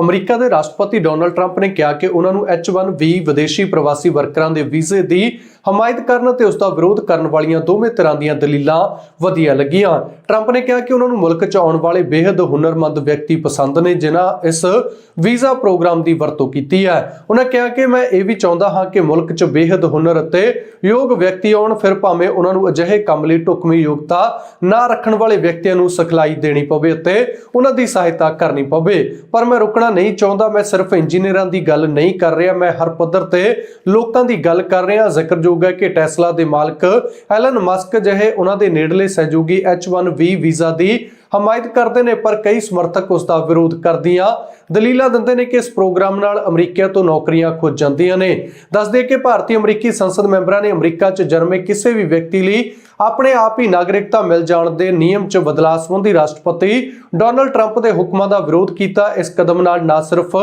America ਦੇ ਰਾਸ਼ਟਰਪਤੀ Donald Trump ਨੇ ਕਿਹਾ ਕਿ ਉਹਨਾਂ ਨੂੰ H1B ਵਿਦੇਸ਼ੀ ਪ੍ਰਵਾਸੀ ਵਰਕਰਾਂ ਦੇ ਵੀਜ਼ੇ ਦੀ ਹਮਾਇਤ ਕਰਨ ਅਤੇ ਉਸ ਦਾ ਵਿਰੋਧ ਕਰਨ ਵਾਲੀਆਂ ਦੋਵੇਂ ਤਰ੍ਹਾਂ ਦੀਆਂ ਦਲੀਲਾਂ ਵਧੀਆ ਲੱਗੀਆਂ। ਟਰੰਪ ਨੇ ਕਿਹਾ ਕਿ ਉਹਨਾਂ ਨੂੰ ਮੁਲਕ 'ਚ ਆਉਣ ਵਾਲੇ ਬੇहद ਹੁਨਰਮੰਦ ਵਿਅਕਤੀ ਪਸੰਦ ਨੇ, ਜਿਨ੍ਹਾਂ ਇਸ ਵੀਜ਼ਾ ਪ੍ਰੋਗਰਾਮ ਦੀ ਵਰਤੋਂ ਕੀਤੀ ਹੈ। ਉਹਨਾਂ ਕਿਹਾ ਕਿ ਮੈਂ ਇਹ ਵੀ ਚਾਹੁੰਦਾ ਹਾਂ ਕਿ ਮੁਲਕ 'ਚ ਬੇहद ਹੁਨਰ ਅਤੇ ਯੋਗ ਵਿਅਕਤੀ ਆਉਣ, ਫਿਰ ਭਾਵੇਂ ਉਹਨਾਂ ਨੂੰ ਅਜਿਹੇ ਕੰਮ ਲਈ ਟੁਕਮੀ ਯੋਗਤਾ ਨਾ ਰੱਖਣ ਵਾਲੇ ਵਿਅਕਤੀਆਂ ਨੂੰ ਸਖਲਾਈ ਦੇਣੀ ਪਵੇ ਅਤੇ ਉਹਨਾਂ ਦੀ ਸਹਾਇਤਾ ਕਰਨੀ ਪਵੇ। ਪਰ ਮੈਂ ਰੁਕਣਾ ਨਹੀਂ ਚਾਹੁੰਦਾ, ਮੈਂ ਸਿਰਫ ਇੰਜੀਨੀਅਰਾਂ ਦੀ ਗੱਲ ਨਹੀਂ ਕਰ ਰਿਹਾ, ਮੈਂ ਹਰ ਪੱਧਰ ਤੇ ਲੋਕਾਂ ਦੀ ਗੱਲ ਕਰ ਰਿਹਾ। ਜ਼ਿਕਰਯੋਗ ਹੈ ਕਿ ਟੈਸਲਾ ਦੇ ਮਾਲਕ ਐਲਨ ਮਸਕ ਜਿਹੇ ਉਹਨਾਂ ਦੇ ਨੇੜਲੇ ਸਹਿਯੋਗੀ H1B ਵੀਜ਼ਾ ਦੀ ਹਮਾਇਤ ਕਰਦੇ ਨੇ, ਪਰ ਕਈ ਸਮਰਥਕ ਉਸ ਦਾ ਵਿਰੋਧ ਕਰਦੀਆਂ। ਦਲੀਲਾਂ ਦਿੰਦੇ ਨੇ ਕਿ ਇਸ ਪ੍ਰੋਗਰਾਮ ਨਾਲ ਅਮਰੀਕਾ ਤੋਂ ਨੌਕਰੀਆਂ ਖੁੱਜ ਜਾਂਦੀਆਂ ਨੇ। ਦੱਸਦੇ ਕਿ ਭਾਰਤੀ ਅਮਰੀਕੀ ਸੰਸਦ ਮੈਂਬਰਾਂ ਨੇ ਅਮਰੀਕਾ 'ਚ ਜਨਮੇ ਕਿਸੇ ਵੀ ਵਿਅਕਤੀ ਲਈ ਆਪਣੇ ਆਪ ਹੀ ਨਾਗਰਿਕਤਾ ਮਿਲ ਜਾਣ ਦੇ ਨਿਯਮ 'ਚ ਬਦਲਾਅ ਸੰਬੰਧੀ ਰਾਸ਼ਟਰਪਤੀ ਡੋਨਲਡ ਟਰੰਪ ਦੇ ਹੁਕਮਾਂ ਦਾ ਵਿਰੋਧ ਕੀਤਾ। ਇਸ ਕਦਮ ਨਾਲ ਨਾ ਸਿਰਫ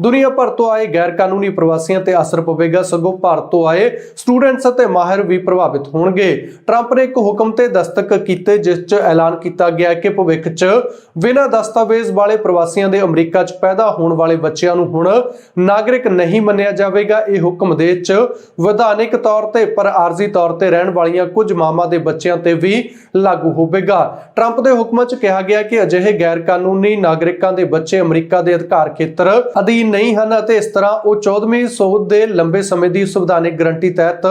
ਦੁਨੀਆ ਭਰ ਤੋਂ ਆਏ ਗੈਰ ਕਾਨੂੰਨੀ ਪ੍ਰਵਾਸੀਆਂ ਤੇ ਅਸਰ ਪਵੇਗਾ, ਸਗੋਂ ਭਾਰਤ ਤੋਂ ਆਏ ਸਟੂਡੈਂਟਸ ਅਤੇ ਮਾਹਿਰ ਵੀ ਪ੍ਰਭਾਵਿਤ ਹੋਣਗੇ। ਟਰੰਪ ਨੇ ਇੱਕ ਹੁਕਮ ਤੇ ਦਸਤਕ ਕੀਤੇ, ਜਿਸ 'ਚ ਐਲਾਨ ਕੀਤਾ ਗਿਆ ਕਿ ਭਵਿੱਖ 'ਚ। ਬਿਨਾਂ ਦਸਤਾਵੇਜ਼ ਵਾਲੇ ਪ੍ਰਵਾਸੀਆਂ ਦੇ ਅਮਰੀਕਾ 'ਚ ਪੈਦਾ ਹੋਣ ਵਾਲੇ ਬੱਚਿਆਂ ਨੂੰ ਹੁਣ ਨਾਗਰਿਕ ਨਹੀਂ ਮੰਨਿਆ ਜਾਵੇਗਾ, ਇਹ ਹੁਕਮ ਦੇ 'ਚ ਵਿਧਾਨਿਕ ਤੌਰ ਤੇ ਪਰ ਆਰਜ਼ੀ ਤੌਰ ਤੇ ਰਹਿਣ ਵਾਲੀਆਂ ਕੁਝ ਮਾਮਾ ਦੇ ਬੱਚਿਆਂ ਤੇ ਵੀ ਲਾਗੂ ਹੋਵੇਗਾ। ਟਰੰਪ ਦੇ ਹੁਕਮਾਂ 'ਚ ਕਿਹਾ ਗਿਆ ਕਿ ਅਜਿਹੇ ਗੈਰ ਕਾਨੂੰਨੀ ਨਾਗਰਿਕਾਂ ਦੇ ਬੱਚੇ ਅਮਰੀਕਾ ਦੇ ਅਧਿਕਾਰ ਖੇਤਰ ਅਧੀਨ ਨਹੀਂ ਹਨ ਅਤੇ ਇਸ ਤਰ੍ਹਾਂ ਉਹ 14ਵੀਂ ਸੋਧ ਦੇ ਲੰਬੇ ਸਮੇਂ ਦੀ ਸੰਵਿਧਾਨਿਕ ਗਰੰਟੀ ਤਹਿਤ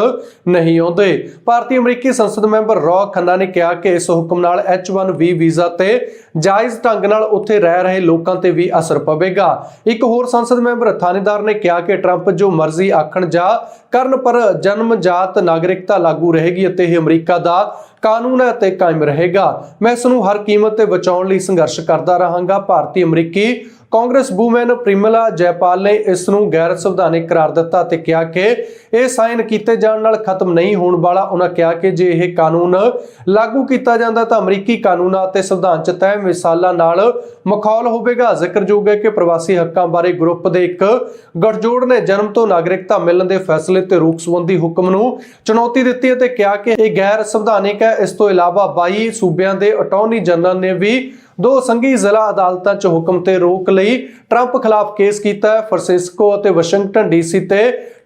ਨਹੀਂ ਆਉਂਦੇ। ਭਾਰਤੀ ਅਮਰੀਕੀ ਸੰਸਦ ਮੈਂਬਰ ਰੌ ਖੰਨਾ ਨੇ ਕਿਹਾ ਕਿ ਇਸ ਹੁਕਮ ਨਾਲ H1B ਵੀਜ਼ਾ ਤੇ ਜਾਇਜ਼ ਢੰਗ ਨਾਲ ਉੱਥੇ ਰਹਿ ਰਹੇ ਲੋਕਾਂ ਤੇ ਵੀ ਅਸਰ ਪਵੇਗਾ। ਇੱਕ ਹੋਰ ਸੰਸਦ ਮੈਂਬਰ ਥਾਣੇਦਾਰ ਨੇ ਕਿਹਾ ਕਿ ਟਰੰਪ ਜੋ ਮਰਜ਼ੀ ਆਖਣ ਜਾਂ ਕਰਨ, ਪਰ ਜਨਮਜਾਤ ਨਾਗਰਿਕਤਾ ਲਾਗੂ ਰਹੇਗੀ ਅਤੇ ਇਹ ਅਮਰੀਕਾ ਦਾ ਕਾਨੂੰਨ ਹੈ ਤੇ ਕਾਇਮ ਰਹੇਗਾ। ਮੈਂ ਇਸ ਨੂੰ ਹਰ ਕੀਮਤ ਤੇ ਬਚਾਉਣ ਲਈ ਸੰਘਰਸ਼ ਕਰਦਾ ਰਹਾਂਗਾ। ਭਾਰਤੀ ਅਮਰੀਕੀ ਕਾਂਗਰਸ ਵੂਮਨ ਪ੍ਰਿਮਲਾ ਜੈਪਾਲ ਨੇ ਇਸ ਨੂੰ ਗੈਰ ਸੰਵਿਧਾਨਿਕ ਕਰਾਰ ਦਿੱਤਾ ਤੇ ਕਿਹਾ ਕਿ ਇਹ ਸਾਈਨ ਕੀਤੇ ਜਾਣ ਨਾਲ ਖਤਮ ਨਹੀਂ ਹੋਣ ਵਾਲਾ। ਉਹਨਾਂ ਕਿਹਾ ਕਿ ਜੇ ਇਹ ਕਾਨੂੰਨ ਲਾਗੂ ਕੀਤਾ ਜਾਂਦਾ ਤਾਂ ਅਮਰੀਕੀ ਕਾਨੂੰਨਾਂ ਅਤੇ ਸੰਵਿਧਾਨ 'ਚ ਤੈਅ ਮਿਸਾਲਾਂ ਨਾਲ ਮਖੌਲ ਹੋਵੇਗਾ। ਜ਼ਿਕਰਯੋਗ ਹੈ ਕਿ ਪ੍ਰਵਾਸੀ ਹੱਕਾਂ ਬਾਰੇ ਗਰੁੱਪ ਦੇ ਇੱਕ ਗਠਜੋੜ ਨੇ ਜਨਮ ਤੋਂ ਨਾਗਰਿਕਤਾ ਮਿਲਣ ਦੇ ਫੈਸਲੇ ਤੇ ਰੋਕ ਸੰਬੰਧੀ ਹੁਕਮ ਨੂੰ ਚੁਣੌਤੀ ਦਿੱਤੀ ਅਤੇ ਕਿਹਾ ਕਿ ਇਹ ਗੈਰ ਸੰਵਿਧਾਨਿਕ ਹੈ। ਇਸ ਤੋਂ ਇਲਾਵਾ 22 ਸੂਬਿਆਂ ਦੇ ਅਟਾਰਨੀ ਜਨਰਲ ਨੇ ਵੀ ਦੋ ਸੰਘੀ ਜ਼ਿਲ੍ਹਾ ਅਦਾਲਤਾਂ 'ਚ ਹੁਕਮ ਤੇ ਰੋਕ ਲਈ ਟਰੰਪ ਖਿਲਾਫ ਕੇਸ ਕੀਤਾ ਹੈ। ਫਰਾਂਸਿਸਕੋ ਅਤੇ ਵਾਸ਼ਿੰਗਟਨ ਡੀਸੀ ਤੇ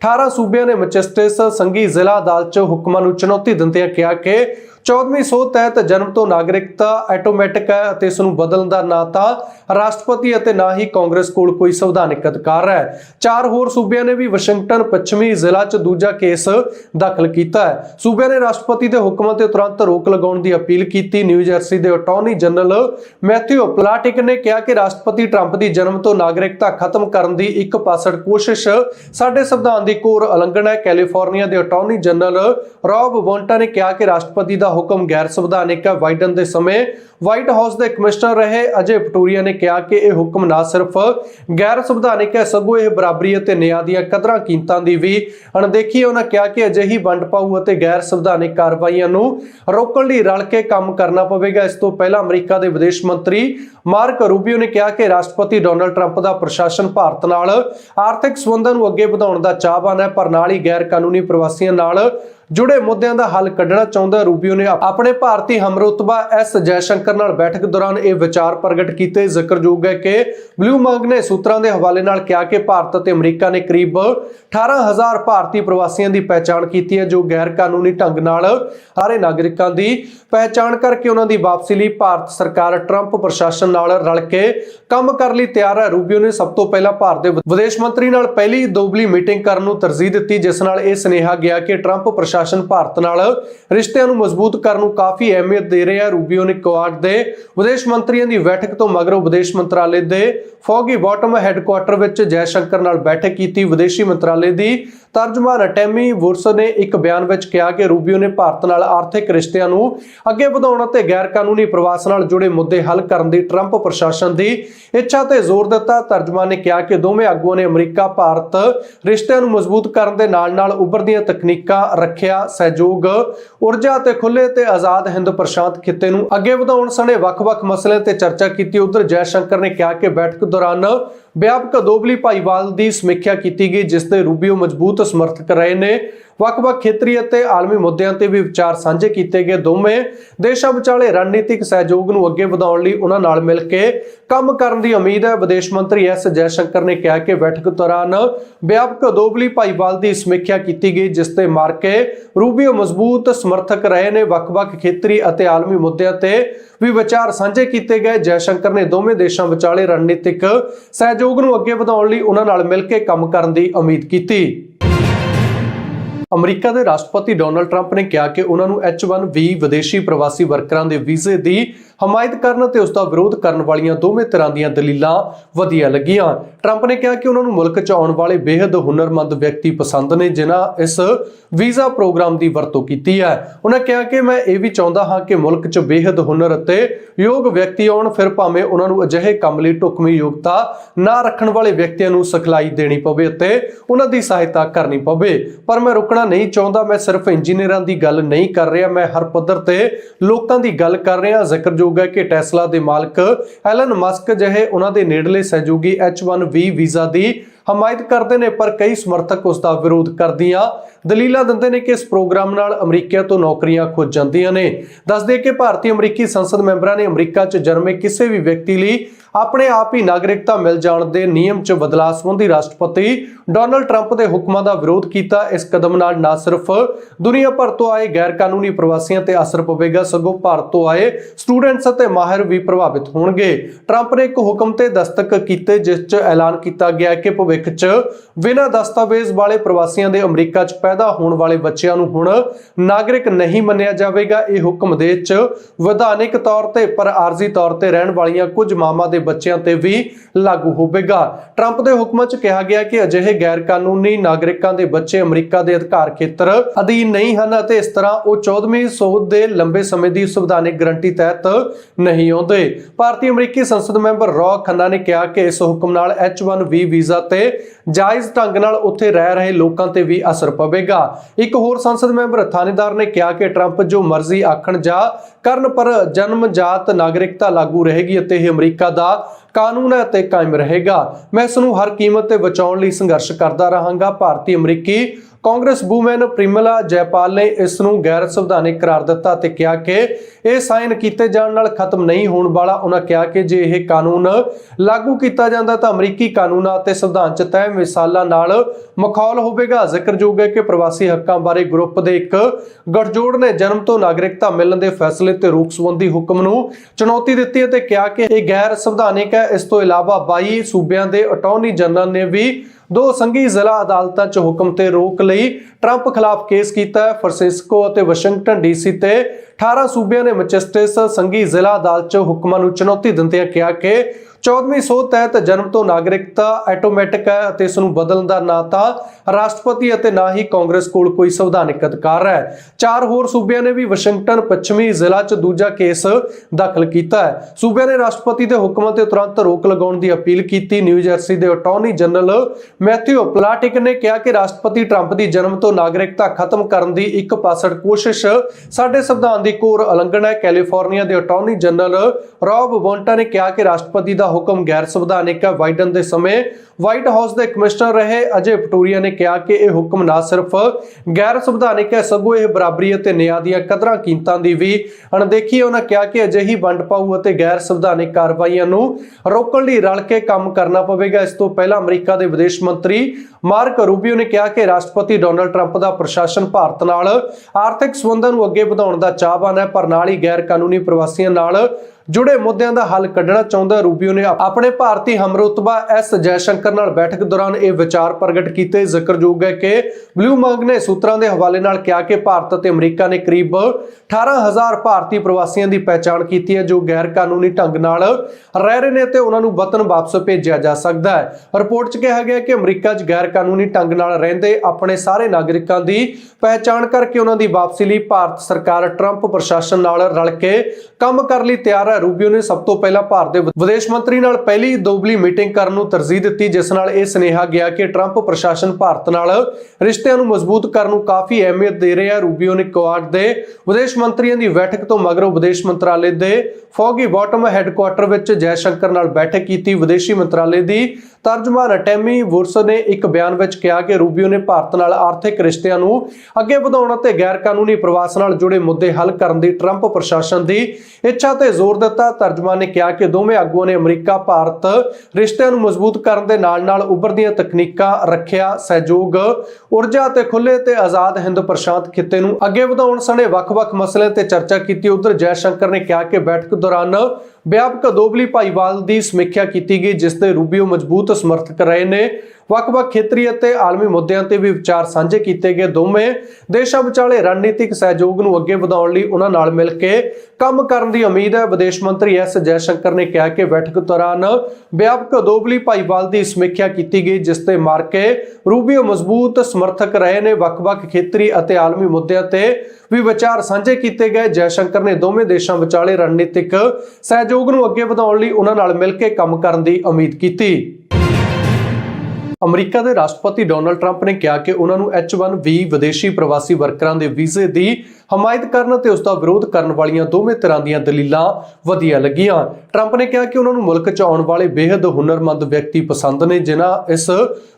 18 ਸੂਬਿਆਂ ਨੇ ਮੈਚੈਸਟਰਸ ਸੰਘੀ ਜ਼ਿਲ੍ਹਾ ਅਦਾਲਤ 'ਚ ਹੁਕਮਾਂ ਨੂੰ ਚੁਣੌਤੀ ਦਿੰਦਿਆਂ ਕਿਹਾ ਕਿ 14ਵੀਂ ਸੋਧ ਤਹਿਤ ਜਨਮ ਤੋਂ ਨਾਗਰਿਕਤਾ ਆਟੋਮੈਟਿਕ ਹੈ ਅਤੇ ਇਸ ਨੂੰ ਬਦਲਣ ਦਾ ਨਾ ਤਾਂ ਰਾਸ਼ਟਰਪਤੀ ਅਤੇ ਨਾ ਹੀ ਕਾਂਗਰਸ ਕੋਲ ਕੋਈ ਸੰਵਿਧਾਨਿਕ ਅਧਿਕਾਰ ਹੈ। ਚਾਰ ਹੋਰ ਸੂਬਿਆਂ ਨੇ ਵੀ ਵਾਸ਼ਿੰਗਟਨ, ਪੱਛਮੀ ਜ਼ਿਲ੍ਹਾ 'ਚ ਦੂਜਾ ਕੇਸ ਦਾਖਲ ਕੀਤਾ ਹੈ। ਸੂਬਿਆਂ ਨੇ ਰਾਸ਼ਟਰਪਤੀ ਦੇ ਹੁਕਮਾਂ ਤੇ ਤੁਰੰਤ ਰੋਕ ਲਗਾਉਣ ਦੀ ਅਪੀਲ ਕੀਤੀ। ਨਿਊ ਜਰਸੀ ਦੇ ਅਟਾਰਨੀ ਜਨਰਲ ਮੈਥਿਊ ਪਲਾਟਿਕ ਨੇ ਕਿਹਾ ਕਿ ਰਾਸ਼ਟਰਪਤੀ ਟਰੰਪ ਦੀ ਜਨਮ ਤੋਂ ਨਾਗਰਿਕਤਾ ਖਤਮ ਕਰਨ ਦੀ ਇੱਕ ਪਾਸੜ ਕੋਸ਼ਿਸ਼ ਸਾਡੇ ਸੰਵਿਧਾਨ ਦੀ ਕੋਰ ਉਲੰਘਣਾ ਹੈ। ਕੈਲੀਫੋਰਨੀਆ ਦੇ ਅਟਾਰਨੀ ਜਨਰਲ ਰੌਬ ਵੌਂਟਾ ਨੇ ਕਿਹਾ ਕਿ ਰਾਸ਼ਟਰਪਤੀ ਦਾ ਹੁਕਮ ਗੈਰ ਸੰਵਿਧਾਨਿਕ ਹੈ। ਬਾਈਡਨ ਦੇ ਸਮੇਂ ਵਾਈਟ ਹਾਊਸ ਦੇ ਕਮਿਸ਼ਨਰ ਰਹੇ। ਅਜੇ ਪਟੂਰੀਆ ਨੇ ਕਿਹਾ ਕਿ ਇਹ ਹੁਕਮ ਨਾ ਸਿਰਫ ਗੈਰ ਸੰਵਿਧਾਨਿਕ ਹੈ, ਸਗੋਂ ਇਹ ਬਰਾਬਰੀ ਅਤੇ ਨਿਆਂ ਦੀਆਂ ਕਦਰਾਂ ਕੀਮਤਾਂ ਦੀ ਵੀ। ਅਣਦੇਖੀ ਉਹਨਾਂ ਕਿਹਾ ਕਿ ਅਜਿਹੀ ਵੰਡ ਅਤੇ ਗੈਰ ਸੰਵਿਧਾਨਿਕ ਕਾਰਵਾਈਆਂ ਨੂੰ ਰੋਕਣ ਲਈ ਰਲ ਕੇ ਕੰਮ ਕਰਨਾ ਪਵੇਗਾ। ਇਸ ਤੋਂ ਪਹਿਲਾਂ ਅਮਰੀਕਾ ਦੇ ਵਿਦੇਸ਼ ਮੰਤਰੀ ਮਾਰਕ ਰੂਬੀਓ ਨੇ ਕਿਹਾ ਕਿ ਰਾਸ਼ਟਰਪਤੀ ਡੋਨਲਡ ਟਰੰਪ ਦਾ ਪ੍ਰਸ਼ਾਸਨ ਭਾਰਤ ਨਾਲ ਆਰਥਿਕ ਸਬੰਧਾਂ ਨੂੰ ਅੱਗੇ ਵਧਾਉਣ ਦਾ ਚਾਹਵਾਨ ਹੈ, ਪਰ ਨਾਲ ਹੀ ਗੈਰ ਕਾਨੂੰਨੀ ਪ੍ਰਵਾਸੀਆਂ ਨਾਲ ਜੁੜੇ ਮੁੱਦਿਆਂ ਦਾ ਹੱਲ ਕੱਢਣਾ ਚਾਹੁੰਦਾ ਰੂਬੀਓ ਨੇ ਆਪਣੇ ਭਾਰਤੀ ਹਮਰੁਤਬਾ ਐਸ ਜੈਸ਼ੰਕਰ ਨਾਲ ਬੈਠਕ ਦੌਰਾਨ ਇਹ ਵਿਚਾਰ ਪ੍ਰਗਟ ਕੀਤੇ। ਜ਼ਿਕਰਯੋਗ ਹੈ ਕਿ ਬਲੂਮਬਰਗ ਨੇ ਸੂਤਰਾਂ ਦੇ ਹਵਾਲੇ ਨਾਲ ਕਿਹਾ ਕਿ ਭਾਰਤ ਅਤੇ ਅਮਰੀਕਾ ਨੇ ਕਰੀਬ 18000 ਭਾਰਤੀ ਪ੍ਰਵਾਸੀਆਂ ਦੀ ਪਹਿਚਾਣ ਕੀਤੀ ਹੈ, ਜੋ ਗੈਰ ਕਾਨੂੰਨੀ ਢੰਗ ਨਾਲ ਸਾਰੇ ਨਾਗਰਿਕਾਂ ਦੀ ਪਹਿਚਾਣ ਕਰਕੇ ਉਹਨਾਂ ਦੀ ਵਾਪਸੀ ਲਈ ਭਾਰਤ ਸਰਕਾਰ ਟਰੰਪ ਪ੍ਰਸ਼ਾਸਨ ਨਾਲ ਰਲ ਕੇ ਕੰਮ ਕਰਨ ਲਈ ਤਿਆਰ ਹੈ। ਰੂਬੀਓ ਨੇ ਸਭ ਤੋਂ ਪਹਿਲਾਂ ਭਾਰਤ ਦੇ ਵਿਦੇਸ਼ ਮੰਤਰੀ ਨਾਲ ਪਹਿਲੀ ਦੋਬਲੀ ਮੀਟਿੰਗ ਕਰਨ ਨੂੰ ਤਰਜੀਹ ਦਿੱਤੀ, ਜਿਸ ਨਾਲ ਇਹ ਸੁਨੇਹਾ ਗਿਆ ਕਿ ਟਰੰਪ ਪ੍ਰਸ਼ਾਸਨ ਭਾਰਤ ਨਾਲ ਰਿਸ਼ਤਿਆਂ ਨੂੰ ਮਜ਼ਬੂਤ ਕਰਨ ਨੂੰ ਕਾਫੀ ਅਹਿਮੀਅਤ ਦੇ ਰਿਹਾ ਰੂਬੀਓ ਨੇ ਕੁਆਡ ਦੇ। ਵਿਦੇਸ਼ ਮੰਤਰੀਆਂ ਦੀ ਬੈਠਕ ਤੋਂ ਮਗਰੋਂ ਵਿਦੇਸ਼ ਮੰਤਰਾਲੇ ਦੇ ਫੌਗੀ ਬਾਟਮ ਹੈੱਡਕੁਆਟਰ ਵਿੱਚ ਜੈਸ਼ੰਕਰ ਨਾਲ ਬੈਠਕ ਕੀਤੀ ਵਿਦੇਸ਼ੀ ਮੰਤਰਾਲੇ ਦੀ। ਤਰਜਮਾਨ ਟੈਮੀ ਵੁਰਸ ਨੇ ਇੱਕ ਬਿਆਨ ਵਿੱਚ ਕਿਹਾ ਕਿ ਰੂਬੀਓ ਨੇ ਭਾਰਤ ਨਾਲ ਆਰਥਿਕ ਰਿਸ਼ਤਿਆਂ ਨੂੰ ਅੱਗੇ ਵਧਾਉਣ ਅਤੇ ਗੈਰ ਕਾਨੂੰਨੀ ਪ੍ਰਵਾਸ ਨਾਲ ਜੁੜੇ ਮੁੱਦੇ ਹੱਲ ਕਰਨ ਦੀ ਟਰੰਪ ਪ੍ਰਸ਼ਾਸਨ ਦੀ ਇੱਛਾ ਤੇ ਜ਼ੋਰ ਦਿੱਤਾ। ਤਰਜਮਾਨ ਨੇ ਕਿਹਾ ਕਿ ਦੋਵੇਂ ਆਗੂਆਂ ਨੇ ਅਮਰੀਕਾ, ਭਾਰਤ ਰਿਸ਼ਤਿਆਂ ਨੂੰ ਮਜ਼ਬੂਤ ਕਰਨ ਦੇ ਨਾਲ-ਨਾਲ ਉੱਭਰਦੀਆਂ ਤਕਨੀਕਾਂ ਰੱਖਿਆ, ਸਹਿਯੋਗ, ਊਰਜਾ ਤੇ ਖੁੱਲੇ ਤੇ ਆਜ਼ਾਦ ਹਿੰਦ ਪ੍ਰਸ਼ਾਂਤ ਖਿੱਤੇ ਨੂੰ ਅੱਗੇ ਵਧਾਉਣ ਸਣੇ ਵੱਖ-ਵੱਖ ਮਸਲਿਆਂ ਤੇ ਚਰਚਾ ਕੀਤੀ। ਉਧਰ ਜੈਸ਼ੰਕਰ ਨੇ ਕਿਹਾ ਕਿ ਬੈਠਕ ਦੌਰਾਨ ਵਿਆਪਕ ਦੋਬਲੀ ਭਾਈਵਾਲ ਦੀ ਸਮੀਖਿਆ ਕੀਤੀ ਗਈ, ਜਿਸ ਤੇ ਰੂਬੀਓ ਮਜ਼ਬੂਤ ਸਮਰਥਕ ਰਹੇ ਨੇ। ਵੱਖ-ਵੱਖ ਖੇਤਰੀ ਅਤੇ ਆਲਮੀ ਮੁੱਦਿਆਂ ਤੇ ਵੀ ਵਿਚਾਰ ਸਾਂਝੇ ਕੀਤੇ ਗਏ। ਦੋਵੇਂ ਦੇਸ਼ਾਂ ਵਿਚਾਲੇ ਰਣਨੀਤਿਕ ਸਹਿਯੋਗ ਨੂੰ ਅੱਗੇ ਵਧਾਉਣ ਲਈ ਉਹਨਾਂ ਨਾਲ ਮਿਲ ਕੇ ਕੰਮ ਕਰਨ ਦੀ ਉਮੀਦ ਹੈ। ਵਿਦੇਸ਼ ਮੰਤਰੀ ਐਸ ਜੈਸ਼ੰਕਰ ਨੇ ਕਿਹਾ ਕਿ ਬੈਠਕ ਦੌਰਾਨ ਵਿਆਪਕ ਦੋਬਲੀ ਭਾਈਵਾਲ ਦੀ ਸਮੀਖਿਆ ਕੀਤੀ ਗਈ, ਜਿਸ ਤੇ ਮਾਰ ਕੇ ਰੂਬੀਓ ਮਜ਼ਬੂਤ ਸਮਰਥਕ ਰਹੇ ਨੇ। ਵੱਖ-ਵੱਖ ਖੇਤਰੀ ਅਤੇ ਆਲਮੀ ਮੁੱਦਿਆਂ ਤੇ ਵੀ ਵਿਚਾਰ ਸਾਂਝੇ ਕੀਤੇ ਗਏ। ਜੈਸ਼ੰਕਰ ਨੇ ਦੋਵੇਂ ਦੇਸ਼ਾਂ ਵਿਚਾਲੇ ਰਣਨੀਤਿਕ ਸਹਿਯੋਗ ਨੂੰ ਅੱਗੇ ਵਧਾਉਣ ਲਈ ਉਹਨਾਂ ਨਾਲ ਮਿਲ ਕੇ ਕੰਮ ਕਰਨ ਦੀ ਉਮੀਦ ਕੀਤੀ। ਅਮਰੀਕਾ ਦੇ ਰਾਸ਼ਟਰਪਤੀ ਡੋਨਲਡ ਟਰੰਪ ਨੇ ਕਿਹਾ ਕਿ ਉਹਨਾਂ ਨੂੰ H1B ਵਿਦੇਸ਼ੀ ਪ੍ਰਵਾਸੀ ਵਰਕਰਾਂ ਦੇ ਵੀਜ਼ੇ ਦੀ ਹਮਾਇਤ ਕਰਨ ਅਤੇ ਉਸ ਦਾ ਵਿਰੋਧ ਕਰਨ ਵਾਲੀਆਂ ਦੋਵੇਂ ਤਰ੍ਹਾਂ ਦੀਆਂ ਦਲੀਲਾਂ ਵਧੀਆ ਲੱਗੀਆਂ। ਟਰੰਪ ਨੇ ਕਿਹਾ ਕਿ ਉਹਨਾਂ ਨੂੰ ਮੁਲਕ 'ਚ ਆਉਣ ਵਾਲੇ ਬੇहद ਹੁਨਰਮੰਦ ਵਿਅਕਤੀ ਪਸੰਦ ਨੇ, ਜਿਨ੍ਹਾਂ ਇਸ ਵੀਜ਼ਾ ਪ੍ਰੋਗਰਾਮ ਦੀ ਵਰਤੋਂ ਕੀਤੀ ਹੈ। ਉਹਨਾਂ ਕਿਹਾ ਕਿ ਮੈਂ ਇਹ ਵੀ ਚਾਹੁੰਦਾ ਹਾਂ ਕਿ ਮੁਲਕ 'ਚ ਬੇहद ਹੁਨਰ ਅਤੇ ਯੋਗ ਵਿਅਕਤੀ ਆਉਣ, ਫਿਰ ਭਾਵੇਂ ਉਹਨਾਂ ਨੂੰ ਅਜਿਹੇ ਕੰਮ ਲਈ ਟੁਕਮੀ ਯੋਗਤਾ ਨਾ ਰੱਖਣ ਵਾਲੇ ਵਿਅਕਤੀਆਂ ਨੂੰ ਸਖਲਾਈ ਦੇਣੀ ਪਵੇ ਅਤੇ ਉਹਨਾਂ ਦੀ ਸਹਾਇਤਾ ਕਰਨੀ ਪਵੇ। ਪਰ ਮੈਂ ਰੁਕਣਾ ਨਹੀਂ ਚਾਹੁੰਦਾ, ਮੈਂ ਸਿਰਫ ਇੰਜੀਨੀਅਰਾਂ ਦੀ ਗੱਲ ਨਹੀਂ ਕਰ ਰਿਹਾ, ਮੈਂ ਹਰ ਪੱਧਰ ਤੇ ਲੋਕਾਂ ਦੀ ਗੱਲ ਕਰ ਰਿਹਾ। ਜ਼ਿਕਰ ਜ਼ਿਕਰਯੋਗ ਹੈ ਕਿ ਟੈਸਲਾ ਦੇ ਮਾਲਕ ਐਲਨ ਮਸਕ ਜਿਹੇ ਉਹਨਾਂ ਦੇ ਨੇੜਲੇ ਸਹਿਯੋਗੀ H1B ਵੀਜ਼ਾ ਦੀ ਹਮਾਇਤ ਕਰਦੇ ਨੇ, ਪਰ ਕਈ ਸਮਰਥਕ ਉਸ ਦਾ ਵਿਰੋਧ ਕਰਦੀਆਂ। ਦਲੀਲਾਂ ਦਿੰਦੇ ਨੇ ਕਿ ਇਸ ਪ੍ਰੋਗਰਾਮ ਨਾਲ ਅਮਰੀਕਾ ਤੋਂ ਨੌਕਰੀਆਂ ਖੁੱਜ ਜਾਂਦੀਆਂ ਨੇ। ਦੱਸਦੇ ਕਿ ਭਾਰਤੀ ਅਮਰੀਕੀ ਸੰਸਦ ਮੈਂਬਰਾਂ ਨੇ ਅਮਰੀਕਾ 'ਚ ਜਨਮੇ ਕਿਸੇ ਵੀ ਵਿਅਕਤੀ ਲਈ ਆਪਣੇ ਆਪ ਹੀ ਨਾਗਰਿਕਤਾ ਮਿਲ ਜਾਣ ਦੇ ਨਿਯਮ 'ਚ ਬਦਲਾਅ ਸੰਬੰਧੀ ਰਾਸ਼ਟਰਪਤੀ ਡੋਨਲਡ ਟਰੰਪ ਦੇ ਹੁਕਮਾਂ ਦਾ ਵਿਰੋਧ ਕੀਤਾ। ਇਸ ਕਦਮ ਨਾਲ ਨਾ ਸਿਰਫ ਦੁਨੀਆ ਭਰ ਤੋਂ ਆਏ ਗੈਰ ਕਾਨੂੰਨੀ ਪ੍ਰਵਾਸੀਆਂ ਤੇ ਅਸਰ ਪਵੇਗਾ, ਸਗੋਂ ਭਾਰਤ ਤੋਂ ਆਏ ਸਟੂਡੈਂਟਸ ਅਤੇ ਮਾਹਿਰ ਵੀ ਪ੍ਰਭਾਵਿਤ ਹੋਣਗੇ। ਟਰੰਪ ਨੇ ਇੱਕ ਹੁਕਮ ਤੇ ਦਸਤਕ ਕੀਤੇ, ਜਿਸ 'ਚ ਐਲਾਨ ਕੀਤਾ ਗਿਆ ਕਿ ਭਵਿੱਖ 'ਚ। ਬਿਨਾਂ ਦਸਤਾਵੇਜ਼ ਵਾਲੇ ਪ੍ਰਵਾਸੀਆਂ ਦੇ ਅਮਰੀਕਾ 'ਚ ਪੈਦਾ ਹੋਣ ਵਾਲੇ ਬੱਚਿਆਂ ਨੂੰ ਹੁਣ ਨਾਗਰਿਕ ਨਹੀਂ ਮੰਨਿਆ ਜਾਵੇਗਾ, ਇਹ ਹੁਕਮ ਦੇ 'ਚ। ਵਿਧਾਨਿਕ ਤੌਰ ਤੇ, ਪਰ ਆਰਜ਼ੀ ਤੌਰ ਤੇ ਰਹਿਣ ਵਾਲੀਆਂ ਕੁਝ ਮਾਵਾਂ ਦੇ ਬੱਚਿਆਂ ਤੇ ਵੀ ਲਾਗੂ ਹੋਵੇਗਾ। ਟਰੰਪ ਦੇ ਹੁਕਮਾਂ 'ਚ ਕਿਹਾ ਗਿਆ ਕਿ ਅਜਿਹੇ ਗੈਰ ਕਾਨੂੰਨੀ ਨਾਗਰਿਕਾਂ ਦੇ ਬੱਚੇ ਅਮਰੀਕਾ ਦੇ ਅਧਿਕਾਰ ਖੇਤਰ ਅਧੀਨ ਨਹੀਂ ਹਨ ਅਤੇ ਇਸ ਤਰ੍ਹਾਂ ਉਹ 14ਵੀਂ ਸੋਧ ਦੇ ਲੰਬੇ ਸਮੇਂ ਦੀ ਸੰਵਿਧਾਨਿਕ ਗਰੰਟੀ ਤਹਿਤ ਨਹੀਂ ਆਉਂਦੇ। ਭਾਰਤੀ ਅਮਰੀਕੀ ਸੰਸਦ ਮੈਂਬਰ ਰੌ ਖੰਨਾ ਨੇ ਕਿਹਾ ਕਿ ਇਸ ਹੁਕਮ ਨਾਲ H1B ਵੀਜ਼ਾ ਤੇ ਜਾਇਜ਼ ਢੰਗ ਨਾਲ ਉੱਥੇ ਰਹਿ ਰਹੇ ਲੋਕਾਂ ਤੇ ਵੀ ਅਸਰ ਪਵੇਗਾ। ਇੱਕ ਹੋਰ ਸੰਸਦ ਮੈਂਬਰ ਥਾਣੇਦਾਰ ਨੇ ਕਿਹਾ ਕਿ ਟਰੰਪ ਜੋ ਮਰਜ਼ੀ ਆਖਣ ਜਾਂ ਕਰਨ, ਪਰ ਜਨਮਜਾਤ ਨਾਗਰਿਕਤਾ ਲਾਗੂ ਰਹੇਗੀ ਅਤੇ ਇਹ ਅਮਰੀਕਾ ਦਾ ਕਾਨੂੰਨ ਹੈ ਅਤੇ ਕਾਇਮ ਰਹੇਗਾ। ਮੈਂ ਇਸ ਨੂੰ ਹਰ ਕੀਮਤ ਤੇ ਬਚਾਉਣ ਲਈ ਸੰਘਰਸ਼ ਕਰਦਾ ਰਹਾਂਗਾ। ਭਾਰਤੀ ਅਮਰੀਕੀ ਕਾਂਗਰਸ ਵੂਮਨ ਪ੍ਰਿਮਲਾ ਜੈਪਾਲ ਨੇ ਇਸ ਨੂੰ ਗੈਰ ਸੰਵਿਧਾਨਿਕ ਕਰਾਰ ਦਿੱਤਾ ਤੇ ਕਿਹਾ ਕਿ ਇਹ ਸਾਈਨ ਕੀਤੇ ਜਾਣ ਨਾਲ ਖਤਮ ਨਹੀਂ ਹੋਣ ਵਾਲਾ ਉਹਨਾਂ ਕਿਹਾ ਕਿ ਜੇ ਇਹ ਕਾਨੂੰਨ ਲਾਗੂ ਕੀਤਾ ਜਾਂਦਾ ਤਾਂ ਅਮਰੀਕੀ ਕਾਨੂੰਨਾਂ ਅਤੇ ਸੰਵਿਧਾਨ 'ਚ ਤੈਅ ਮਿਸਾਲਾਂ ਨਾਲ ਮਖੌਲ ਹੋਵੇਗਾ। ਜ਼ਿਕਰਯੋਗ ਹੈ ਕਿ ਪ੍ਰਵਾਸੀ ਹੱਕਾਂ ਬਾਰੇ ਗਰੁੱਪ ਦੇ ਇੱਕ ਗਠਜੋੜ ਨੇ ਜਨਮ ਤੋਂ ਨਾਗਰਿਕਤਾ ਮਿਲਣ ਦੇ ਫੈਸਲੇ ਤੇ ਰੋਕ ਸੰਬੰਧੀ ਹੁਕਮ ਨੂੰ ਚੁਣੌਤੀ ਦਿੱਤੀ ਅਤੇ ਕਿਹਾ ਕਿ ਇਹ ਗੈਰ ਸੰਵਿਧਾਨਿਕ ਹੈ। ਇਸ ਤੋਂ ਇਲਾਵਾ 22 ਸੂਬਿਆਂ ਦੇ ਅਟਾਰਨੀ ਜਨਰਲ ਨੇ ਵੀ ਦੋ ਸੰਘੀ ਜ਼ਿਲ੍ਹਾ ਅਦਾਲਤਾਂ 'ਚ ਹੁਕਮ ਤੇ ਰੋਕ ਲਈ। ਟਰੰਪ ਖਿਲਾਫ ਕੇਸ ਕੀਤਾ ਫਰਾਂਸਿਸਕੋ ਅਤੇ ਵਾਸ਼ਿੰਗਟਨ ਡੀਸੀ ਤੇ। 18 ਸੂਬਿਆਂ ਨੇ ਮਚਿਸਟਿਸ ਸੰਘੀ ਜ਼ਿਲ੍ਹਾ ਅਦਾਲਤ 'ਚ ਹੁਕਮਾਂ ਨੂੰ ਚੁਣੌਤੀ ਦਿੰਦਿਆਂ ਕਿਹਾ ਕਿ 14ਵੀਂ ਸੋਧ ਤਹਿਤ ਜਨਮ ਤੋਂ ਨਾਗਰਿਕਤਾ ਆਟੋਮੈਟਿਕ ਹੈ ਅਤੇ ਇਸ ਨੂੰ ਬਦਲਣ ਦਾ ਨਾ ਤਾਂ ਰਾਸ਼ਟਰਪਤੀ ਅਤੇ ਨਾ ਹੀ ਕਾਂਗਰਸ ਕੋਲ ਕੋਈ ਸੰਵਿਧਾਨਿਕ ਅਧਿਕਾਰ ਹੈ। ਚਾਰ ਹੋਰ ਸੂਬਿਆਂ ਨੇ ਵੀ ਵਾਸ਼ਿੰਗਟਨ ਪੱਛਮੀ ਜ਼ਿਲ੍ਹਾ 'ਚ ਦੂਜਾ ਕੇਸ ਦਾਖਲ ਕੀਤਾ ਹੈ। ਸੂਬਿਆਂ ਨੇ ਰਾਸ਼ਟਰਪਤੀ ਦੇ ਹੁਕਮਾਂ ਤੇ ਤੁਰੰਤ ਰੋਕ ਲਗਾਉਣ ਦੀ ਅਪੀਲ ਕੀਤੀ। ਨਿਊ ਜਰਸੀ ਦੇ ਅਟਾਰਨੀ ਜਨਰਲ ਮੈਥਿਊ ਪਲਾਟਿਕ ਨੇ ਕਿਹਾ ਕਿ ਰਾਸ਼ਟਰਪਤੀ ਟਰੰਪ ਦੀ ਜਨਮ ਤੋਂ ਨਾਗਰਿਕਤਾ ਖਤਮ ਕਰਨ ਦੀ ਇੱਕ ਪਾਸੜ ਕੋਸ਼ਿਸ਼ ਸਾਡੇ ਸੰਵਿਧਾਨ ਦੀ ਕੋਰ ਉਲੰਘਣਾ ਹੈ। ਕੈਲੀਫੋਰਨੀਆ ਦੇ ਅਟਾਰਨੀ ਜਨਰਲ ਰੌਬ ਵੌਂਟਾ ਨੇ ਕਿਹਾ ਕਿ ਰਾਸ਼ਟਰਪਤੀ ਦਾ ਹੁਕਮ ਗੈਰ ਸੰਵਿਧਾਨਿਕ ਹੈ। ਬਾਈਡਨ ਦੇ ਸਮੇਂ ਵਾਈਟ ਹਾਊਸ ਦੇ ਕਮਿਸ਼ਨਰ ਰਹੇ। ਅਜੇ ਪਟੋਰੀਆ ਨੇ ਕਿਹਾ ਕਿ ਇਹ ਹੁਕਮ ਨਾ ਸਿਰਫ ਗੈਰ ਸੰਵਿਧਾਨਿਕ ਹੈ, ਸਗੋਂ ਇਹ ਬਰਾਬਰੀ ਅਤੇ ਨਿਆਂ ਦੀਆਂ ਕਦਰਾਂ ਕੀਮਤਾਂ ਦੀ ਵੀ ਅਣਦੇਖੀ ਹੈ। ਉਹਨਾਂ ਕਿਹਾ ਕਿ ਅਜਿਹੀ ਵੰਡ ਪਾਉ ਅਤੇ ਗੈਰ ਸੰਵਿਧਾਨਿਕ ਕਾਰਵਾਈਆਂ ਨੂੰ ਰੋਕਣ ਲਈ ਰਲ ਕੇ ਕੰਮ ਕਰਨਾ ਪਵੇਗਾ। ਇਸ ਤੋਂ ਪਹਿਲਾਂ ਅਮਰੀਕਾ ਦੇ ਵਿਦੇਸ਼ ਮੰਤਰੀ ਮਾਰਕ ਰੂਬੀਓ ਨੇ ਕਿਹਾ ਕਿ ਰਾਸ਼ਟਰਪਤੀ ਡੋਨਲਡ ਟਰੰਪ ਦਾ ਪ੍ਰਸ਼ਾਸਨ ਭਾਰਤ ਨਾਲ ਆਰਥਿਕ ਸਬੰਧਾਂ ਨੂੰ ਅੱਗੇ ਵਧਾਉਣ ਦਾ ਚਾਹਵਾਨ ਹੈ ਪਰ ਨਾਲ ਹੀ ਗੈਰ ਕਾਨੂੰਨੀ ਪ੍ਰਵਾਸੀਆਂ ਨਾਲ ਜੁੜੇ ਮੁੱਦਿਆਂ ਦਾ ਹੱਲ ਕੱਢਣਾ ਚਾਹੁੰਦਾ ਰੂਬੀਓ ਨੇ ਆਪਣੇ ਭਾਰਤੀ ਹਮਰੁਤਬਾ ਐਸ ਜੈਸ਼ੰਕਰ ਨਾਲ ਬੈਠਕ ਦੌਰਾਨ ਇਹ ਵਿਚਾਰ ਪ੍ਰਗਟ ਕੀਤੇ। ਜ਼ਿਕਰਯੋਗ ਹੈ ਕਿ ਬਲੂਮਬਰਗ ਨੇ ਸੂਤਰਾਂ ਦੇ ਹਵਾਲੇ ਨਾਲ ਕਿਹਾ ਕਿ ਭਾਰਤ ਅਤੇ ਅਮਰੀਕਾ ਨੇ ਕਰੀਬ 18000 ਭਾਰਤੀ ਪ੍ਰਵਾਸੀਆਂ ਦੀ ਪਹਿਚਾਣ ਕੀਤੀ ਹੈ, ਜੋ ਗੈਰ ਕਾਨੂੰਨੀ ਢੰਗ ਨਾਲ ਰਹਿ ਰਹੇ ਨੇ ਤੇ ਉਹਨਾਂ ਨੂੰ ਵਤਨ ਵਾਪਸ ਭੇਜਿਆ ਜਾ ਸਕਦਾ ਹੈ। ਰਿਪੋਰਟ 'ਚ ਕਿਹਾ ਗਿਆ ਕਿ ਅਮਰੀਕਾ 'ਚ ਗੈਰ ਕਾਨੂੰਨੀ ਢੰਗ ਨਾਲ ਰਹਿੰਦੇ ਆਪਣੇ ਸਾਰੇ ਨਾਗਰਿਕਾਂ ਦੀ ਪਹਿਚਾਣ ਕਰਕੇ ਉਹਨਾਂ ਦੀ ਵਾਪਸੀ ਲਈ ਭਾਰਤ ਸਰਕਾਰ, ਟਰੰਪ ਪ੍ਰਸ਼ਾਸਨ ਨਾਲ ਰਲ ਕੇ ਕੰਮ ਕਰਨ ਲਈ ਤਿਆਰ ਹੈ। ਹੈ। ਰੂਬੀਓ ਨੇ ਸਭ ਤੋਂ ਪਹਿਲਾਂ ਭਾਰਤ ਦੇ ਵਿਦੇਸ਼ ਮੰਤਰੀ ਨਾਲ ਪਹਿਲੀ ਦੋਬਲੀ ਮੀਟਿੰਗ ਕਰਨ ਨੂੰ ਤਰਜੀਹ ਦਿੱਤੀ, ਜਿਸ ਨਾਲ ਇਹ ਸੁਨੇਹਾ ਗਿਆ ਕਿ ਟਰੰਪ ਪ੍ਰਸ਼ਾਸਨ ਭਾਰਤ ਨਾਲ ਰਿਸ਼ਤਿਆਂ ਨੂੰ ਮਜ਼ਬੂਤ ਕਰਨ ਨੂੰ ਕਾਫੀ ਅਹਿਮੀਅਤ ਦੇ ਰਿਹਾ ਹੈ। ਰੂਬੀਓ ਨੇ ਕੁਆਡ ਦੇ ਵਿਦੇਸ਼ ਮੰਤਰੀਆਂ ਦੀ ਬੈਠਕ ਤੋਂ ਮਗਰੋਂ ਵਿਦੇਸ਼ ਮੰਤਰਾਲੇ ਦੇ ਫੌਗੀ ਬਾਟਮ ਹੈੱਡਕੁਆਰਟਰ ਵਿੱਚ ਜੈ ਸ਼ੰਕਰ ਨਾਲ ਬੈਠਕ ਕੀਤੀ। ਵਿਦੇਸ਼ੀ ਮੰਤਰਾਲੇ ਦੀ ਤਰਜਮਾਨ ਟੈਮੀ ਵੁਰਸ ਨੇ ਇੱਕ ਬਿਆਨ ਵਿੱਚ ਕਿਹਾ ਕਿ ਰੂਬੀਓ ਨੇ ਭਾਰਤ ਨਾਲ ਆਰਥਿਕ ਰਿਸ਼ਤਿਆਂ ਨੂੰ ਅੱਗੇ ਵਧਾਉਣ ਅਤੇ ਗੈਰ ਕਾਨੂੰਨੀ ਪ੍ਰਵਾਸ ਨਾਲ ਜੁੜੇ ਮੁੱਦੇ ਹੱਲ ਕਰਨ ਦੀ ਟਰੰਪ ਪ੍ਰਸ਼ਾਸਨ ਦੀ ਇੱਛਾ ਤੇ ਜ਼ੋਰ ਦਿੱਤਾ। ਤਰਜਮਾਨ ਨੇ ਕਿਹਾ ਕਿ ਦੋਵੇਂ ਆਗੂਆਂ ਨੇ ਅਮਰੀਕਾ, ਭਾਰਤ ਰਿਸ਼ਤਿਆਂ ਨੂੰ ਮਜ਼ਬੂਤ ਕਰਨ ਦੇ ਨਾਲ-ਨਾਲ ਉੱਭਰਦੀਆਂ ਤਕਨੀਕਾਂ ਰੱਖਿਆ। ਸਹਿਯੋਗ, ਊਰਜਾ ਤੇ ਖੁੱਲੇ ਤੇ ਆਜ਼ਾਦ ਹਿੰਦ ਪ੍ਰਸ਼ਾਂਤ ਖਿੱਤੇ ਨੂੰ ਅੱਗੇ ਵਧਾਉਣ ਸਣੇ ਵੱਖ-ਵੱਖ ਮਸਲਿਆਂ ਤੇ ਚਰਚਾ ਕੀਤੀ। ਉਧਰ ਜੈ ਸ਼ੰਕਰ ਨੇ ਕਿਹਾ ਕਿ ਬੈਠਕ ਦੌਰਾਨ ਵਿਆਪਕ ਦੋਬਲੀ ਭਾਈਵਾਲ ਦੀ ਸਮੀਖਿਆ ਕੀਤੀ ਗਈ, ਜਿਸ ਤੇ ਰੂਬੀਓ ਮਜ਼ਬੂਤ ਸਮਰਥਕ ਰਹੇ ਨੇ। ਵੱਖ-ਵੱਖ ਖੇਤਰੀ ਅਤੇ ਆਲਮੀ ਮੁੱਦਿਆਂ ਤੇ ਵੀ ਵਿਚਾਰ ਸਾਂਝੇ ਕੀਤੇ ਗਏ ਦੋਵੇਂ। ਦੇਸ਼ਾਂ ਵਿਚਾਲੇ ਰਣਨੀਤਿਕ ਸਹਿਯੋਗ ਨੂੰ ਅੱਗੇ ਵਧਾਉਣ ਲਈ ਉਹਨਾਂ ਨਾਲ ਮਿਲ ਕੇ ਕੰਮ ਕਰਨ ਦੀ ਉਮੀਦ ਹੈ। ਵਿਦੇਸ਼ ਮੰਤਰੀ ਐਸ ਜੈਸ਼ੰਕਰ ਨੇ ਕਿਹਾ ਕਿ ਬੈਠਕ ਦੌਰਾਨ ਵਿਆਪਕ ਦੋਬਲੀ ਭਾਈਵਾਲ ਦੀ ਸਮੀਖਿਆ ਕੀਤੀ ਗਈ, ਜਿਸ ਤੇ ਮਾਰ ਕੇ ਰੂਬੀਓ ਮਜ਼ਬੂਤ ਸਮਰਥਕ ਰਹੇ ਨੇ। ਵੱਖ-ਵੱਖ ਖੇਤਰੀ ਅਤੇ ਆਲਮੀ ਮੁੱਦਿਆਂ ਤੇ ਵੀ ਵਿਚਾਰ ਸਾਂਝੇ ਕੀਤੇ ਗਏ। ਜੈਸ਼ੰਕਰ ਨੇ ਦੋਵੇਂ ਦੇਸ਼ਾਂ ਵਿਚਾਲੇ ਰਣਨੀਤਿਕ ਸਹਿਯੋਗ ਨੂੰ ਅੱਗੇ ਵਧਾਉਣ ਲਈ ਉਹਨਾਂ ਨਾਲ ਮਿਲ ਕੇ ਕੰਮ ਕਰਨ ਦੀ ਉਮੀਦ ਕੀਤੀ। ਅਮਰੀਕਾ ਦੇ ਰਾਸ਼ਟਰਪਤੀ ਡੋਨਲਡ ਟਰੰਪ ਨੇ ਕਿਹਾ ਕਿ ਉਹਨਾਂ ਨੂੰ H1 ਵੀ ਵਿਦੇਸ਼ੀ ਪ੍ਰਵਾਸੀ ਵਰਕਰਾਂ ਦੇ ਵੀਜ਼ੇ ਦੀ ਹਮਾਇਤ ਕਰਨ ਅਤੇ ਉਸ ਦਾ ਵਿਰੋਧ ਕਰਨ ਵਾਲੀਆਂ ਦੋਵੇਂ ਤਰ੍ਹਾਂ ਦੀਆਂ ਦਲੀਲਾਂ ਵਧੀਆ ਲੱਗੀਆਂ। ਟਰੰਪ ਨੇ ਕਿਹਾ ਕਿ ਉਹਨਾਂ ਨੂੰ ਮੁਲਕ 'ਚ ਆਉਣ ਵਾਲੇ ਬੇहद ਹੁਨਰਮੰਦ ਵਿਅਕਤੀ ਪਸੰਦ ਨੇ, ਜਿਨ੍ਹਾਂ ਇਸ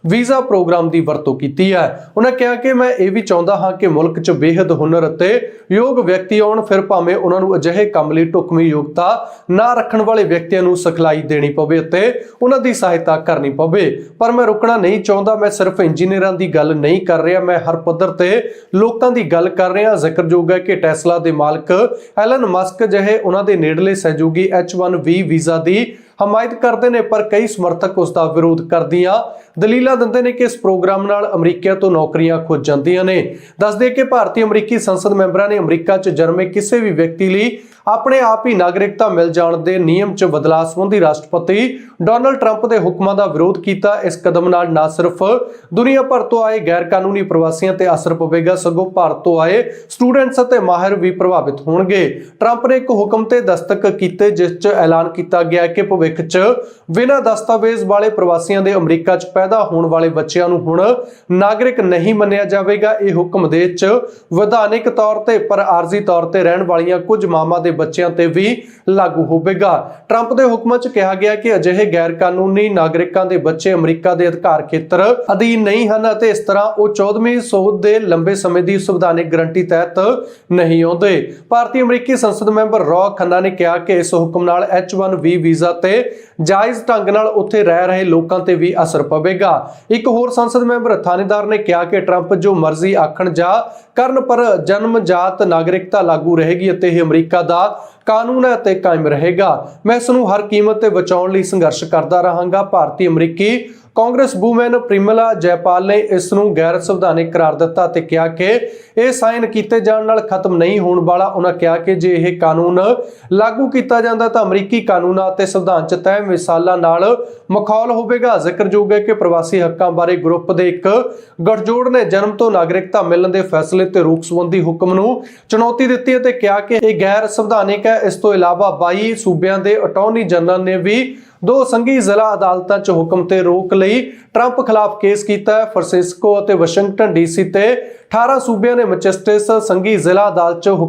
ਵੀਜ਼ਾ ਪ੍ਰੋਗਰਾਮ ਦੀ ਵਰਤੋਂ ਕੀਤੀ ਹੈ। ਉਹਨਾਂ ਕਿਹਾ ਕਿ ਮੈਂ ਇਹ ਵੀ ਚਾਹੁੰਦਾ ਹਾਂ ਕਿ ਮੁਲਕ 'ਚ ਬੇहद ਹੁਨਰ ਅਤੇ ਯੋਗ ਵਿਅਕਤੀ ਆਉਣ, ਫਿਰ ਭਾਵੇਂ ਉਹਨਾਂ ਨੂੰ ਅਜਿਹੇ ਕੰਮ ਲਈ ਟੁਕਮੀ ਯੋਗਤਾ ਨਾ ਰੱਖਣ ਵਾਲੇ ਵਿਅਕਤੀਆਂ ਨੂੰ ਸਖਲਾਈ ਦੇਣੀ ਪਵੇ ਅਤੇ ਉਹਨਾਂ ਦੀ ਸਹਾਇਤਾ ਕਰਨੀ ਪਵੇ। ਪਰ ਮੈਂ ਰੁਕਣਾ ਨਹੀਂ ਚਾਹੁੰਦਾ, ਮੈਂ ਸਿਰਫ ਇੰਜੀਨੀਅਰਾਂ ਦੀ ਗੱਲ ਨਹੀਂ ਕਰ ਰਿਹਾ, ਮੈਂ ਹਰ ਪੱਧਰ ਤੇ ਲੋਕਾਂ ਦੀ ਗੱਲ ਕਰ ਰਿਹਾ। ਜ਼ਿਕਰਯੋਗ ਹੈ ਕਿ ਟੈਸਲਾ ਦੇ ਮਾਲਕ ਐਲਨ ਮਸਕ ਜਿਹੇ ਉਹਨਾਂ ਦੇ ਨੇੜਲੇ ਸਹਿਯੋਗੀ H1B ਵੀਜ਼ਾ ਦੀ ਹਮਾਇਤ ਕਰਦੇ ਨੇ, ਪਰ ਕਈ ਸਮਰਥਕ ਉਸ ਦਾ ਵਿਰੋਧ ਕਰਦੀਆਂ ਦਲੀਲਾਂ ਦਿੰਦੇ ਨੇ ਕਿ ਇਸ ਪ੍ਰੋਗਰਾਮ ਨਾਲ ਅਮਰੀਕਾ ਤੋਂ ਨੌਕਰੀਆਂ ਖੁੱਜ ਜਾਂਦੀਆਂ ਨੇ। ਦੱਸਦੇ ਕਿ ਭਾਰਤੀ ਅਮਰੀਕੀ ਸੰਸਦ ਮੈਂਬਰਾਂ ਨੇ ਅਮਰੀਕਾ 'ਚ ਜਨਮੇ ਕਿਸੇ ਵੀ ਵਿਅਕਤੀ ਲਈ ਆਪਣੇ ਆਪ ਹੀ ਨਾਗਰਿਕਤਾ ਮਿਲ ਜਾਣ ਦੇ ਨਿਯਮ 'ਚ ਬਦਲਾਅ ਸੰਬੰਧੀ ਰਾਸ਼ਟਰਪਤੀ ਡੋਨਲਡ ਟਰੰਪ ਦੇ ਹੁਕਮਾਂ ਦਾ ਵਿਰੋਧ ਕੀਤਾ। ਇਸ ਕਦਮ ਨਾਲ ਨਾ ਸਿਰਫ ਦੁਨੀਆ ਭਰ ਤੋਂ ਆਏ ਗੈਰ ਕਾਨੂੰਨੀ ਪ੍ਰਵਾਸੀਆਂ ਤੇ ਅਸਰ ਪਵੇਗਾ, ਸਗੋਂ ਭਾਰਤ ਤੋਂ ਆਏ ਸਟੂਡੈਂਟਸ ਅਤੇ ਮਾਹਿਰ ਵੀ ਪ੍ਰਭਾਵਿਤ ਹੋਣਗੇ। ਟਰੰਪ ਨੇ ਇੱਕ ਹੁਕਮ ਤੇ ਦਸਤਕ ਕੀਤੇ, ਜਿਸ 'ਚ ਐਲਾਨ ਕੀਤਾ ਗਿਆ ਕਿ ਭਵਿੱਖ 'ਚ ਬਿਨਾਂ ਦਸਤਾਵੇਜ਼ ਵਾਲੇ ਪ੍ਰਵਾਸੀਆਂ ਦੇ ਅਮਰੀਕਾ 'ਚ ਪੈਦਾ ਹੋਣ ਵਾਲੇ ਬੱਚਿਆਂ ਨੂੰ ਹੁਣ ਨਾਗਰਿਕ ਨਹੀਂ ਮੰਨਿਆ ਜਾਵੇਗਾ। ਇਹ ਹੁਕਮ ਦੇ 'ਚ ਵਿਧਾਨਿਕ ਤੌਰ ਤੇ ਪਰ ਆਰਜ਼ੀ ਤੌਰ ਤੇ ਰਹਿਣ ਵਾਲੀਆਂ ਕੁਝ ਮਾਵਾਂ ਦੇ ਬੱਚਿਆਂ ਤੇ ਵੀ ਲਾਗੂ ਹੋਵੇਗਾ। ਟਰੰਪ ਦੇ ਹੁਕਮਾਂ 'ਚ ਕਿਹਾ ਗਿਆ ਕਿ ਅਜਿਹੇ ਗੈਰ ਕਾਨੂੰਨੀ ਨਾਗਰਿਕਾਂ ਦੇ ਬੱਚੇ ਅਮਰੀਕਾ ਦੇ ਅਧਿਕਾਰ ਖੇਤਰ ਅਧੀਨ ਨਹੀਂ ਹਨ ਅਤੇ ਇਸ ਤਰ੍ਹਾਂ ਉਹ 14ਵੀਂ ਸੋਧ ਦੇ ਲੰਬੇ ਸਮੇਂ ਦੀ ਸੰਵਿਧਾਨਿਕ ਗਰੰਟੀ ਤਹਿਤ ਨਹੀਂ ਆਉਂਦੇ। ਭਾਰਤੀ ਅਮਰੀਕੀ ਸੰਸਦ ਮੈਂਬਰ ਰੌ ਖੰਨਾ ਨੇ ਕਿਹਾ ਕਿ ਇਸ ਹੁਕਮ ਨਾਲ H1B ਵੀਜ਼ਾ ਤੇ ਜਾਇਜ਼ ਢੰਗ ਨਾਲ ਉੱਥੇ ਰਹਿ ਰਹੇ ਲੋਕਾਂ ਤੇ ਵੀ ਅਸਰ ਪਵੇਗਾ। ਇੱਕ ਹੋਰ ਸੰਸਦ ਮੈਂਬਰ ਥਾਣੇਦਾਰ ਨੇ ਕਿਹਾ ਕਿ ਟਰੰਪ ਜੋ ਮਰਜ਼ੀ ਆਖਣ ਜਾਂ ਕਰਨ, ਪਰ ਜਨਮਜਾਤ ਨਾਗਰਿਕਤਾ ਲਾਗੂ ਰਹੇਗੀ ਅਤੇ ਇਹ ਅਮਰੀਕਾ ਦਾ ਕਾਨੂੰਨ ਹੈ ਅਤੇ ਕਾਇਮ ਰਹੇਗਾ। ਮੈਂ ਇਸ ਨੂੰ ਹਰ ਕੀਮਤ ਤੇ ਬਚਾਉਣ ਲਈ ਸੰਘਰਸ਼ ਕਰਦਾ ਰਹਾਂਗਾ। ਭਾਰਤੀ ਅਮਰੀਕੀ ਕਾਂਗਰਸ ਵੂਮਨ ਪ੍ਰਿਮਲਾ ਜੈਪਾਲ ਨੇ ਇਸ ਨੂੰ ਗੈਰ ਸੰਵਿਧਾਨਿਕ ਕਰਾਰ ਦਿੱਤਾ ਤੇ ਕਿਹਾ ਕਿ ਇਹ ਸਾਈਨ ਕੀਤੇ ਜਾਣ ਨਾਲ ਖਤਮ ਨਹੀਂ ਹੋਣ ਵਾਲਾ ਉਹਨਾਂ ਕਿਹਾ ਕਿ ਜੇ ਇਹ ਕਾਨੂੰਨ ਲਾਗੂ ਕੀਤਾ ਜਾਂਦਾ ਤਾਂ ਅਮਰੀਕੀ ਕਾਨੂੰਨਾਂ ਅਤੇ ਸੰਵਿਧਾਨ 'ਚ ਤੈਅ ਮਿਸਾਲਾਂ ਨਾਲ ਮਖੌਲ ਹੋਵੇਗਾ। ਜ਼ਿਕਰਯੋਗ ਹੈ ਕਿ ਪ੍ਰਵਾਸੀ ਹੱਕਾਂ ਬਾਰੇ ਗਰੁੱਪ ਦੇ ਇੱਕ ਗਠਜੋੜ ਨੇ ਜਨਮ ਤੋਂ ਨਾਗਰਿਕਤਾ ਮਿਲਣ ਦੇ ਫੈਸਲੇ ਤੇ ਰੋਕ ਸੰਬੰਧੀ ਹੁਕਮ ਨੂੰ ਚੁਣੌਤੀ ਦਿੱਤੀ ਅਤੇ ਕਿਹਾ ਕਿ ਇਹ ਗੈਰ ਸੰਵਿਧਾਨਿਕ ਹੈ। ਇਸ ਤੋਂ ਇਲਾਵਾ 22 ਸੂਬਿਆਂ ਦੇ ਅਟਾਰਨੀ ਜਨਰਲ ਨੇ ਵੀ ਦੋ ਸੰਘੀ ਜ਼ਿਲ੍ਹਾ ਅਦਾਲਤਾਂ 'ਚ ਹੁਕਮ ਤੇ ਰੋਕ ਲਈ। ਟਰੰਪ ਖਿਲਾਫ ਕੇਸ ਕੀਤਾ ਹੈ ਫਰਾਂਸਿਸਕੋ ਅਤੇ ਵਾਸ਼ਿੰਗਟਨ ਡੀਸੀ ਤੇ। 18 ਸੂਬਿਆਂ ਨੇ ਮੈਚੈਸਟਿਸ ਸੰਘੀ ਜ਼ਿਲ੍ਹਾ ਅਦਾਲਤ 'ਚ ਹੁਕਮ